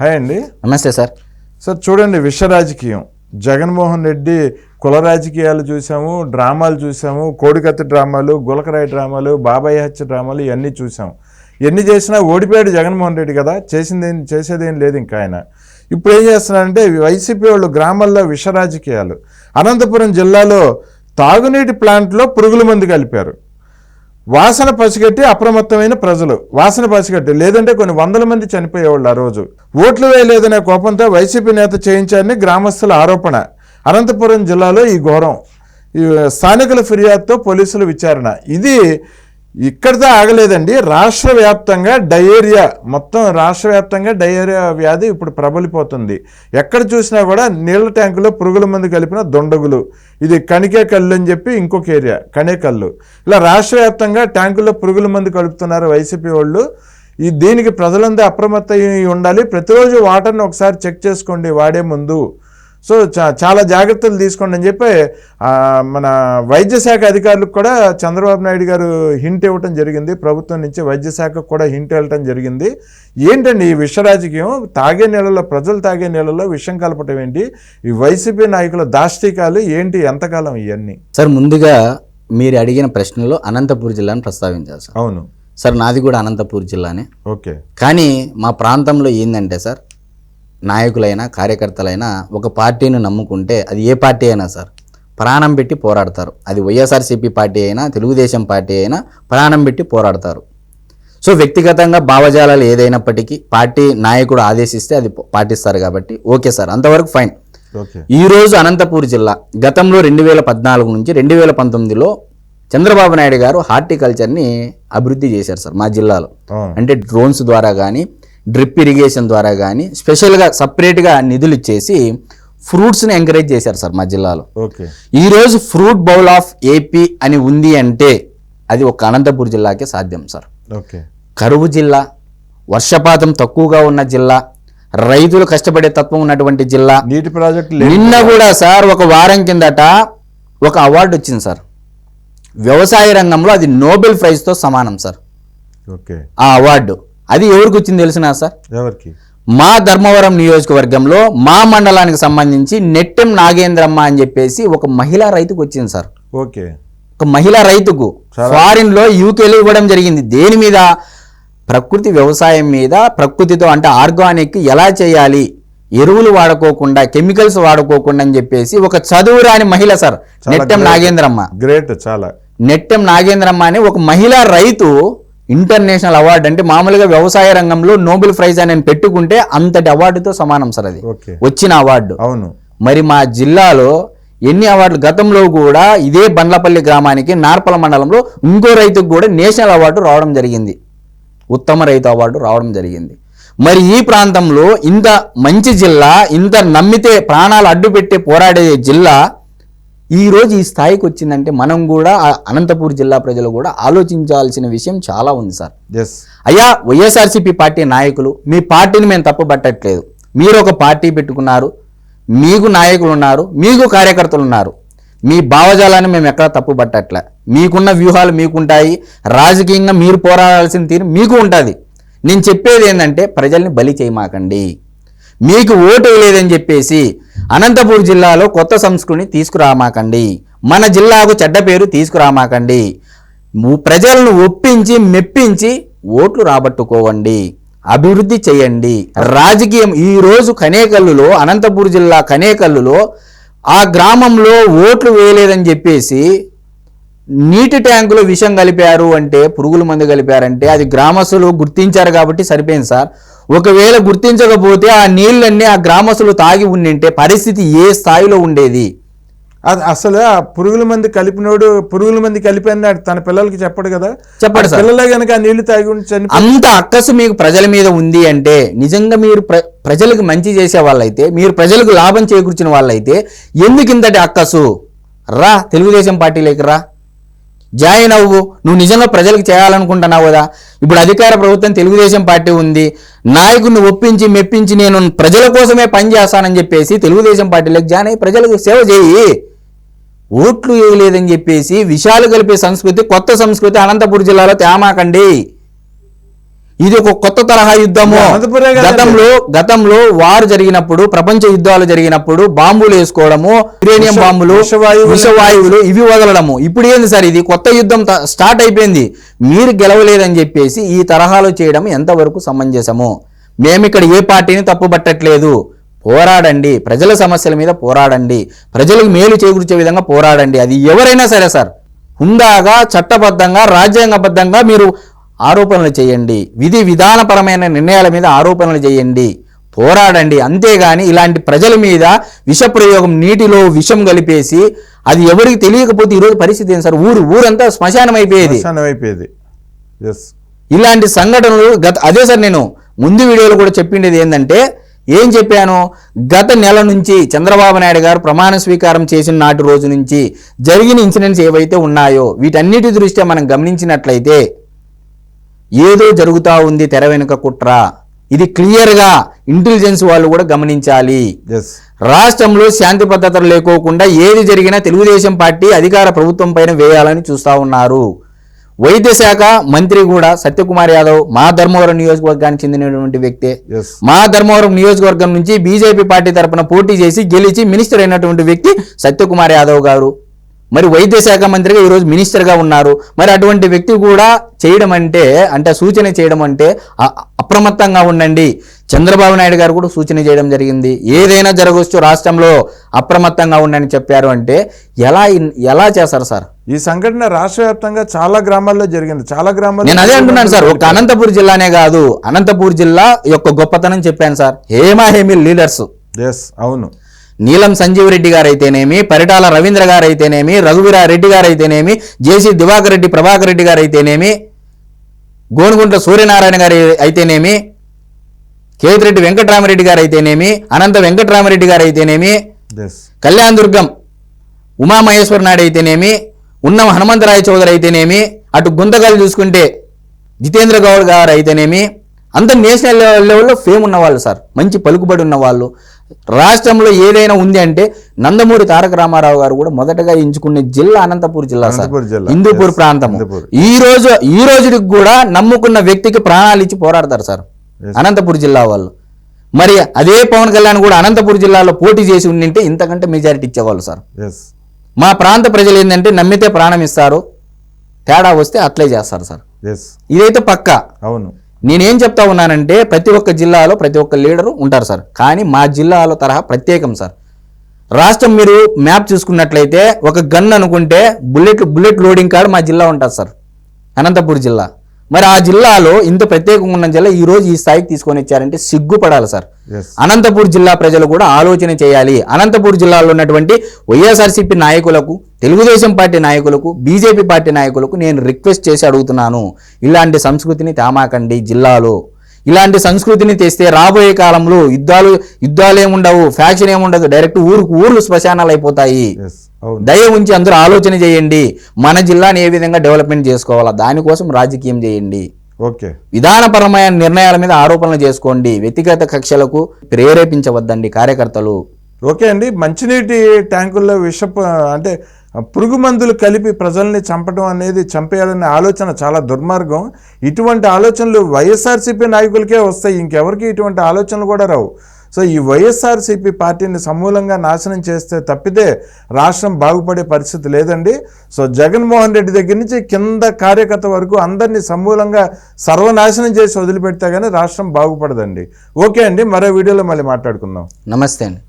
Hi అండి. నమస్తే sir. Sir చూడండి విష రాజకీయం. జగన్మోహన్ రెడ్డి కుల రాజకీయాలు చూసాము డ్రామాలు చూసాము కోడికత్తి డ్రామాలు గులకరాయి డ్రామాలు బాబాయ్ హత్య డ్రామాలు ఇవన్నీ చూసాం ఎన్ని చేసినా ఓడిపోయాడు జగన్మోహన్ రెడ్డి కదా చేసిందేం చేసేదేం లేదు ఇంకా ఆయన. ఇప్పుడు ఏం చేస్తున్నారంటే వైసీపీ వాళ్ళు గ్రామాల్లో విష రాజకీయాలు. అనంతపురం జిల్లాలో తాగునీటి ప్లాంట్లో పురుగుల మందు కలిపారు. వాసన పసిగట్టి అప్రమత్తమైన ప్రజలు. వాసన పసిగట్టి. లేదంటే కొన్ని వందల మంది చనిపోయేవాళ్ళు ఆ రోజు. ఓట్లు వేయలేదనే కోపంతో వైసీపీ నేత చేయించారని గ్రామస్తుల ఆరోపణ. అనంతపురం జిల్లాలో ఈ ఘోరం. ఈ స్థానికుల ఫిర్యాదుతో పోలీసుల విచారణ. ఇది ఇక్కడితో ఆగలేదండి. రాష్ట్ర వ్యాప్తంగా డయేరియా మొత్తం రాష్ట్ర వ్యాప్తంగా డయేరియా వ్యాధి ఇప్పుడు ప్రబలిపోతుంది. ఎక్కడ చూసినా కూడా నీళ్ళ ట్యాంకులో పురుగుల మందు కలిపిన దొండగులు. ఇది కణికే కళ్ళు అని చెప్పి ఇంకొక ఏరియా కణేకల్లు ఇలా రాష్ట్ర వ్యాప్తంగా ట్యాంకుల్లో పురుగుల మందు కలుపుతున్నారు వైసీపీ వాళ్ళు. ఈ దీనికి ప్రజలందరూ అప్రమత్త ఉండాలి. ప్రతిరోజు వాటర్ని ఒకసారి చెక్ చేసుకోండి వాడే ముందు. సో చా- చాలా జాగ్రత్తలు తీసుకోండి అని చెప్పి మన వైద్య శాఖ అధికారులకు కూడా చంద్రబాబు నాయుడు గారు హింట్ ఇవ్వటం జరిగింది. ప్రభుత్వం నుంచి వైద్య శాఖకు కూడా హింట్ వెళ్ళటం జరిగింది. ఏంటండి ఈ విష రాజకీయం? తాగే నీళ్ళలో ప్రజలు తాగే నీళ్ళలో విషం కలపటం ఏంటి? ఈ వైసీపీ నాయకుల దాష్టికాలు ఏంటి? ఎంతకాలం ఇవన్నీ సార్ ముందుగా మీరు అడిగిన ప్రశ్నలో అనంతపూర్ జిల్లాను ప్రస్తావించారు సార్. అవును. సార్ నాది కూడా అనంతపూర్ జిల్లానే. ఓకే. కానీ మా ప్రాంతంలో ఏంటంటే సార్ నాయకులైనా కార్యకర్తలైనా ఒక పార్టీని నమ్ముకుంటే అది ఏ పార్టీ అయినా సార్ ప్రాణం పెట్టి పోరాడతారు. అది వైఎస్ఆర్సీపీ పార్టీ అయినా తెలుగుదేశం పార్టీ అయినా ప్రాణం పెట్టి పోరాడతారు. సో వ్యక్తిగతంగా భావజాలాలు ఏదైనప్పటికీ పార్టీ నాయకుడు ఆదేశిస్తే అది పాటిస్తారు కాబట్టి ఓకే సార్ అంతవరకు ఫైన్. ఓకే. ఈ రోజు అనంతపూర్ జిల్లా గతంలో రెండు వేల పద్నాలుగు నుంచి రెండు వేల పంతొమ్మిదిలో చంద్రబాబు నాయుడు గారు హార్టికల్చర్ని అభివృద్ధి చేశారు సార్ మా జిల్లాలో. అంటే డ్రోన్స్ ద్వారా కానీ డ్రిప్ ఇరిగేషన్ ద్వారా కానీ స్పెషల్గా సపరేట్గా నిధులు ఇచ్చేసి ఫ్రూట్స్ని ఎంకరేజ్ చేశారు సార్ మా జిల్లాలో. ఓకే. ఈరోజు ఫ్రూట్ బౌల్ ఆఫ్ ఏపీ అని ఉంది అంటే అది ఒక అనంతపూర్ జిల్లాకే సాధ్యం సార్. ఓకే. కరువు జిల్లా వర్షపాతం తక్కువగా ఉన్న జిల్లా రైతులు కష్టపడే తత్వం ఉన్నటువంటి జిల్లా. నీటి ప్రాజెక్టు నిన్న కూడా సార్ ఒక వారం కిందట ఒక అవార్డు వచ్చింది సార్. వ్యవసాయ రంగంలో అది నోబెల్ ప్రైజ్తో సమానం సార్. ఓకే. ఆ అవార్డు. అది ఎవరికి వచ్చింది తెలిసినా సార్ ఎవరికి? మా ధర్మవరం నియోజకవర్గంలో మా మండలానికి సంబంధించి నెట్టెం నాగేంద్రమ్మ అని చెప్పేసి ఒక మహిళా రైతుకు వచ్చింది సార్. ఓకే. ఒక మహిళా రైతుకు ఫారిన్లో యూకేలో ఇవ్వడం జరిగింది. దేని మీద? ప్రకృతి వ్యవసాయం మీద ప్రకృతితో అంటే ఆర్గానిక్ ఎలా చేయాలి? ఎరువులు వాడుకోకుండా కెమికల్స్ వాడుకోకుండా అని చెప్పేసి ఒక చదువురాని మహిళ సార్ నెట్టెం నాగేంద్రమ్మ. గ్రేట్ చాలా. నెట్టెం నాగేంద్రమ్మ అనే ఒక మహిళా రైతు ఇంటర్నేషనల్ అవార్డు అంటే మామూలుగా వ్యవసాయ రంగంలో నోబెల్ ప్రైజ్ అని నేను పెట్టుకుంటే అంతటి అవార్డుతో సమానం సార్ అది. వచ్చిన అవార్డు. అవును. మరి మా జిల్లాలో ఎన్ని అవార్డులు? గతంలో కూడా ఇదే బండ్లపల్లి గ్రామానికి నార్పల మండలంలో ఇంకో రైతుకు కూడా నేషనల్ అవార్డు రావడం జరిగింది. ఉత్తమ రైతు అవార్డు రావడం జరిగింది. మరి ఈ ప్రాంతంలో ఇంత మంచి జిల్లా ఇంత నమ్మితే ప్రాణాలు అడ్డుపెట్టే పోరాడే జిల్లా ఈ రోజు ఈ స్థాయికి వచ్చిందంటే మనం కూడా అనంతపూర్ జిల్లా ప్రజలు కూడా ఆలోచించాల్సిన విషయం చాలా ఉంది సార్. ఎస్ అయ్యా వైఎస్ఆర్సీపీ పార్టీ నాయకులు మీ పార్టీని మేము తప్పు పట్టట్లేదు మీరు ఒక పార్టీ పెట్టుకున్నారు మీకు నాయకులు ఉన్నారు మీకు కార్యకర్తలు ఉన్నారు. మీ భావజాలాన్ని మేము ఎక్కడ తప్పు పట్టట్లే మీకున్న వ్యూహాలు మీకుంటాయి రాజకీయంగా మీరు పోరాడాల్సిన తీరు మీకు ఉంటుంది. నేను చెప్పేది ఏంటంటే ప్రజల్ని బలి చేయమాకండి. మీకు ఓటు వేయలేదని చెప్పేసి అనంతపూర్ జిల్లాలో కొత్త సంస్కృతిని తీసుకురామాకండి. మన జిల్లాకు చెడ్డ పేరు తీసుకురామాకండి. ప్రజలను ఒప్పించి మెప్పించి ఓట్లు రాబట్టుకోవండి. అభివృద్ధి చేయండి. రాజకీయం ఈ రోజు కనేకల్లులో అనంతపూర్ జిల్లా కనేకల్లులో ఆ గ్రామంలో ఓట్లు వేయలేదని చెప్పేసి నీటి ట్యాంకులో విషం కలిపారు అంటే పురుగుల మందు కలిపారంటే అది గ్రామస్తులు గుర్తించారు కాబట్టి సరిపోయింది సార్. ఒకవేళ గుర్తించకపోతే ఆ నీళ్ళన్నీ ఆ గ్రామస్తులు తాగి ఉండింటే పరిస్థితి ఏ స్థాయిలో ఉండేది? అది అసలు ఆ పురుగుల మంది కలిపినోడు పురుగుల మంది కలిపని తన పిల్లలకి చెప్పడు కదా. చెప్పడు. పిల్లలే గనక ఆ నీళ్ళు తాగి అంత అక్కసు మీకు ప్రజల మీద ఉంది అంటే నిజంగా మీరు ప్ర ప్రజలకు మంచి చేసే వాళ్ళైతే మీరు ప్రజలకు లాభం చేకూర్చిన వాళ్ళైతే ఎందుకు ఇంతటి అక్కసు? రా తెలుగుదేశం పార్టీలోకి రా. జాయిన్ అవ్వు. నువ్వు నిజంగా ప్రజలకు చేయాలనుకుంటున్నావు కదా. ఇప్పుడు అధికార ప్రభుత్వం తెలుగుదేశం పార్టీ ఉంది. నాయకుడిని ఒప్పించి మెప్పించి నేను ప్రజల కోసమే పనిచేస్తానని చెప్పేసి తెలుగుదేశం పార్టీలోకి జాయిన్ అయ్యి ప్రజలకు సేవ చేయి. ఓట్లు వేయలేదని చెప్పేసి విషయాలు కలిపే సంస్కృతి కొత్త సంస్కృతి అనంతపురం జిల్లాలో తేమాకండి. ఇది ఒక కొత్త తరహా యుద్ధము. గతంలో గతంలో వారు జరిగినప్పుడు ప్రపంచ యుద్ధాలు జరిగినప్పుడు బాంబులు వేసుకోవడము యురేనియం బాంబులు విషవాయువులు- ఇవి వదలడము. ఇప్పుడు ఏంది సార్ ఇది? కొత్త యుద్ధం స్టార్ట్ అయిపోయింది. మీరు గెలవలేదని చెప్పేసి ఈ తరహాలో చేయడం ఎంతవరకు సమంజసము? మేము ఇక్కడ ఏ పార్టీని తప్పుపట్టట్లేదు. పోరాడండి. ప్రజల సమస్యల మీద పోరాడండి. ప్రజలకు మేలు చేకూర్చే విధంగా పోరాడండి. అది ఎవరైనా సరే సార్. హుందాగా చట్టబద్ధంగా రాజ్యాంగబద్ధంగా మీరు ఆరోపణలు చేయండి. విధి విధానపరమైన నిర్ణయాల మీద ఆరోపణలు చేయండి. పోరాడండి. అంతేగాని ఇలాంటి ప్రజల మీద విష ప్రయోగం నీటిలో విషం కలిపేసి అది ఎవరికి తెలియకపోతే ఈరోజు పరిస్థితి ఏంటి సార్? ఊరు ఊరంతా శ్మశానం అయిపోయేది. ఇలాంటి సంఘటనలు గత అదే సార్ నేను ముందు వీడియోలో కూడా చెప్పిండేది ఏంటంటే ఏం చెప్పాను? గత నెల నుంచి చంద్రబాబు నాయుడు గారు ప్రమాణ స్వీకారం చేసిన నాటి రోజు నుంచి జరిగిన ఇన్సిడెంట్స్ ఏవైతే ఉన్నాయో వీటన్నిటి దృష్ట్యా మనం గమనించినట్లయితే ఏదో జరుగుతా ఉంది తెర వెనుక కుట్ర. ఇది క్లియర్గా ఇంటెలిజెన్స్ వాళ్ళు కూడా గమనించాలి. రాష్ట్రంలో శాంతి భద్రతలు లేకోకుండా ఏది జరిగినా తెలుగుదేశం పార్టీ అధికార ప్రభుత్వం పైన వేయాలని చూస్తా ఉన్నారు. వైద్య శాఖ మంత్రి కూడా సత్యకుమార్ యాదవ్ మా ధర్మవరం నియోజకవర్గానికి చెందినటువంటి వ్యక్తే. మా ధర్మవరం నియోజకవర్గం నుంచి బీజేపీ పార్టీ తరపున పోటీ చేసి గెలిచి మినిస్టర్ అయినటువంటి వ్యక్తి సత్యకుమార్ యాదవ్ గారు. మరి వైద్య శాఖ మంత్రిగా ఈరోజు మినిస్టర్గా ఉన్నారు. మరి అటువంటి వ్యక్తి కూడా చేయడం అంటే అంటే సూచన చేయడం అంటే అప్రమత్తంగా ఉండండి. చంద్రబాబు నాయుడు గారు కూడా సూచన చేయడం జరిగింది. ఏదైనా జరగవచ్చు రాష్ట్రంలో అప్రమత్తంగా ఉండండి చెప్పారు అంటే ఎలా ఎలా చేస్తారు సార్? ఈ సంఘటన రాష్ట్ర వ్యాప్తంగా చాలా గ్రామాల్లో జరిగింది. చాలా గ్రామాల్లో నేను అదే అంటున్నాను సార్. ఒక అనంతపూర్ జిల్లానే కాదు. అనంతపూర్ జిల్లా యొక్క గొప్పతనం చెప్పాను సార్. హేమా హేమి లీడర్స్. ఎస్ అవును. నీలం సంజీవ్ రెడ్డి గారు అయితేనేమి పరిటాల రవీంద్ర గారు అయితేనేమి రఘువీరా రెడ్డి గారు అయితేనేమి జేసీ దివాకర్ రెడ్డి ప్రభాకర్ రెడ్డి గారు అయితేనేమి గోనుగుంట్ల సూర్యనారాయణ గారు అయితేనేమి కేతిరెడ్డి వెంకటరామరెడ్డి గారు అయితేనేమి అనంత వెంకటరామరెడ్డి గారు అయితేనేమి కళ్యాణ్ దుర్గం ఉమామహేశ్వర నాయుడు అయితేనేమి ఉన్నం హనుమంతరాయ చౌదరి అయితేనేమి అటు గుంతకల్ చూసుకుంటే జితేంద్ర గౌడ్ గారు అయితేనేమి అంత నేషనల్ లెవెల్ లెవెల్లో ఫేమ్ ఉన్నవాళ్ళు సార్. మంచి పలుకుబడి ఉన్నవాళ్ళు. రాష్ట్రంలో ఏదైనా ఉంది అంటే నందమూరి తారక రామారావు గారు కూడా మొదటగా ఎంచుకునే జిల్లా అనంతపూర్ జిల్లా సార్. హిందూపూర్ హిందూపూర్. ఈ రోజు ఈ రోజుకి కూడా నమ్ముకున్న వ్యక్తికి ప్రాణాలు ఇచ్చి పోరాడతారు సార్. అనంతపూర్ జిల్లా వాళ్ళు. మరి అదే పవన్ కళ్యాణ్ కూడా అనంతపూర్ జిల్లాలో పోటీ చేసి ఉండింటే ఇంతకంటే మెజారిటీ ఇచ్చేవాళ్ళు సార్. మా ప్రాంత ప్రజలు ఏంటంటే నమ్మితే ప్రాణం ఇస్తారు. తేడా వస్తే అట్లే చేస్తారు సార్. ఇదైతే పక్కా. అవును. నేనేం చెప్తా ఉన్నానంటే ప్రతి ఒక్క జిల్లాలో ప్రతి ఒక్క లీడరు ఉంటారు సార్. కానీ మా జిల్లాలో తరహా ప్రత్యేకం సార్. రాష్ట్రం మీరు మ్యాప్ చూసుకున్నట్లయితే ఒక గన్ అనుకుంటే బుల్లెట్ బుల్లెట్ లోడింగ్ కార్డు మా జిల్లా ఉంటుంది సార్. అనంతపూర్ జిల్లా. మరి ఆ జిల్లాలో ఇంత ప్రత్యేకంగా ఉన్న జిల్లా ఈ రోజు ఈ స్థాయికి తీసుకొని వచ్చారంటే సిగ్గుపడాలి సార్. అనంతపూర్ జిల్లా ప్రజలు కూడా ఆలోచన చేయాలి. అనంతపూర్ జిల్లాలో ఉన్నటువంటి వైఎస్ఆర్సీపీ నాయకులకు తెలుగుదేశం పార్టీ నాయకులకు బీజేపీ పార్టీ నాయకులకు నేను రిక్వెస్ట్ చేసి అడుగుతున్నాను. ఇలాంటి సంస్కృతిని తామాకండి జిల్లాలో. ఇలాంటి సంస్కృతిని తెస్తే రాబోయే కాలంలో యుద్ధాలు యుద్ధాలు ఏముండవు ఫ్యాక్షన్ ఏముండదు డైరెక్ట్ ఊరుకు ఊర్లు శ్మశానాలు అయిపోతాయి. దయ ఉంచి అందరూ ఆలోచన చేయండి. మన జిల్లాని ఏ విధంగా డెవలప్మెంట్ చేసుకోవాలా? దానికోసం రాజకీయం చేయండి. ఓకే. విధానపరమైన నిర్ణయాల మీద ఆరోపణలు చేసుకోండి. వ్యక్తిగత కక్షలకు ప్రేరేపించవద్దండి కార్యకర్తలు. ఓకే అండి. మంచినీటి ట్యాంకుల్లో విషపు అంటే పురుగు మందులు కలిపి ప్రజల్ని చంపడం అనేది చంపేయాలనే ఆలోచన చాలా దుర్మార్గం. ఇటువంటి ఆలోచనలు వైఎస్ఆర్సీపీ నాయకులకే వస్తాయి. ఇంకెవరికి ఇటువంటి ఆలోచనలు కూడా రావు. సో ఈ వైఎస్ఆర్సీపీ పార్టీని సమూలంగా నాశనం చేస్తే తప్పితే రాష్ట్రం బాగుపడే పరిస్థితి లేదండి. సో జగన్మోహన్ రెడ్డి దగ్గర నుంచి కింద కార్యకర్త వరకు అందరినీ సమూలంగా సర్వనాశనం చేసి వదిలిపెడితే కానీ రాష్ట్రం బాగుపడదండి. ఓకే అండి. మరో వీడియోలో మళ్ళీ మాట్లాడుకుందాం. నమస్తే అండి.